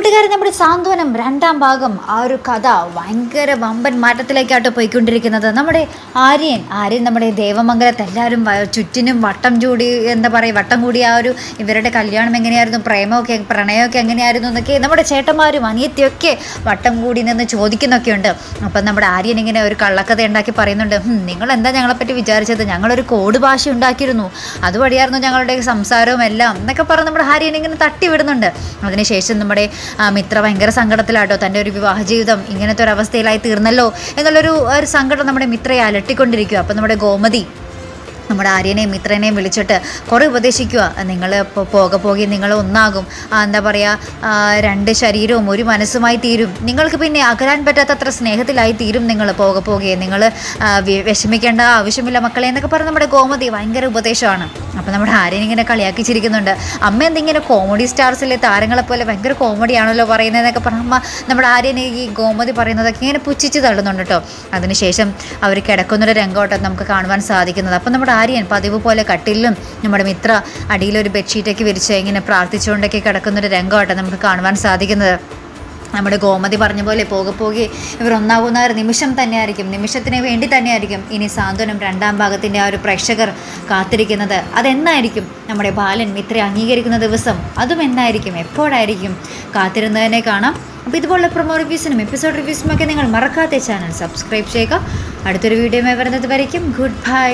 എന്തായാലും നമ്മുടെ സാന്ത്വനം രണ്ടാം ഭാഗം ആ ഒരു കഥ ഭയങ്കര വമ്പൻ മാറ്റത്തിലേക്കാട്ട് പോയിക്കൊണ്ടിരിക്കുന്നത്. നമ്മുടെ ആര്യൻ ആര്യൻ നമ്മുടെ ദേവമംഗലത്ത് എല്ലാവരും ചുറ്റിനും വട്ടം ചൂടി എന്താ പറയുക വട്ടം കൂടി ആ ഒരു ഇവരുടെ കല്യാണം എങ്ങനെയായിരുന്നു പ്രേമമൊക്കെ പ്രണയമൊക്കെ എങ്ങനെയായിരുന്നു എന്നൊക്കെ നമ്മുടെ ചേട്ടന്മാരും അനിയത്തിയൊക്കെ വട്ടം കൂടി നിന്ന് ചോദിക്കുന്നൊക്കെ ഉണ്ട് അപ്പം നമ്മുടെ ആര്യൻ ഇങ്ങനെ ഒരു കള്ളക്കഥ ഉണ്ടാക്കി പറയുന്നുണ്ട്. "ഹും, നിങ്ങൾ എന്താ ഞങ്ങളെപ്പറ്റി വിചാരിച്ചത്? ഞങ്ങളൊരു കോഡ് ഭാഷ ഉണ്ടാക്കിയിരുന്നു. അതുവഴിയായിരുന്നു ഞങ്ങളുടെ സംസാരവും എല്ലാം എന്നൊക്കെ പറഞ്ഞ് നമ്മുടെ ആര്യൻ ഇങ്ങനെ തട്ടിവിടുന്നുണ്ട്. അതിനുശേഷം നമ്മുടെ മിത്ര ഭയങ്കര സങ്കടത്തിലാട്ടോ. തന്റെ ഒരു വിവാഹ ജീവിതം ഇങ്ങനത്തെ ഒരു അവസ്ഥയിലായി തീർന്നല്ലോ. എന്നുള്ളൊരു ഒരു സങ്കടം നമ്മുടെ മിത്രയെ അലട്ടിക്കൊണ്ടിരിക്കുക. അപ്പം നമ്മുടെ ഗോമതി നമ്മുടെ ആര്യനെയും മിത്രനെയും വിളിച്ചിട്ട് കുറേ ഉപദേശിക്കുക. നിങ്ങൾ പോകെ പോകെ നിങ്ങൾ ഒന്നാകും. എന്താ പറയുക രണ്ട് ശരീരവും ഒരു മനസ്സുമായി തീരും. നിങ്ങൾക്ക് പിന്നെ അകലാൻ പറ്റാത്തത്ര സ്നേഹത്തിലായി തീരും നിങ്ങൾ പോകെ പോകെ. നിങ്ങൾ വിഷമിക്കേണ്ട ആവശ്യമില്ല മക്കളെ എന്നൊക്കെ പറഞ്ഞ് നമ്മുടെ ഗോമതി ഭയങ്കര ഉപദേശമാണ്. അപ്പോൾ നമ്മുടെ ആര്യൻ ഇങ്ങനെ കളിയാക്കി ചിരിക്കുന്നുണ്ട് അമ്മ എന്തിങ്ങനെ കോമഡി സ്റ്റാർസിലെ താരങ്ങളെ പോലെ ഭയങ്കര കോമഡിയാണല്ലോ പറയുന്നതെന്നൊക്കെ പറഞ്ഞ അമ്മ നമ്മുടെ ആര്യനെ ഈ ഗോമതി പറയുന്നതൊക്കെ ഇങ്ങനെ പുച്ഛിച്ച് തള്ളുന്നുണ്ട് കേട്ടോ അതിനുശേഷം അവർ കിടക്കുന്നൊരു രംഗോട്ടം നമുക്ക് കാണുവാൻ സാധിക്കുന്നത്. അപ്പം നമ്മുടെ ആര്യൻ പതിവ് പോലെ കട്ടിലും നമ്മുടെ മിത്ര അടിയിലൊരു ബെഡ്ഷീറ്റൊക്കെ വിരിച്ച് ഇങ്ങനെ പ്രാർത്ഥിച്ചുകൊണ്ടൊക്കെ കിടക്കുന്നൊരു രംഗമാട്ടോ നമുക്ക് കാണുവാൻ സാധിക്കുന്നത്. നമ്മുടെ ഗോമതി പറഞ്ഞ പോലെ പോകെ പോകെ ഇവർ ഒന്നാകുന്ന ഒരു നിമിഷം തന്നെയായിരിക്കും. നിമിഷത്തിന് വേണ്ടി തന്നെയായിരിക്കും ഇനി സാന്ത്വനം രണ്ടാം ഭാഗത്തിന്റെ ആ ഒരു പ്രേക്ഷകർ കാത്തിരിക്കുന്നത്. അതെന്നായിരിക്കും നമ്മുടെ ബാലൻ മിത്ര അംഗീകരിക്കുന്ന ദിവസം? അതും എന്നായിരിക്കും? എപ്പോഴായിരിക്കും? കാത്തിരുന്നതിനെ കാണാം. അപ്പോൾ ഇതുപോലുള്ള പ്രൊമോ റിവ്യൂസിനും എപ്പിസോഡ് റിവ്യൂസിനും ഒക്കെ നിങ്ങൾ മറക്കാത്ത ചാനൽ സബ്സ്ക്രൈബ് ചെയ്യുക. അടുത്തൊരു വീഡിയോ വരുന്നത് വരയ്ക്കും. Good bye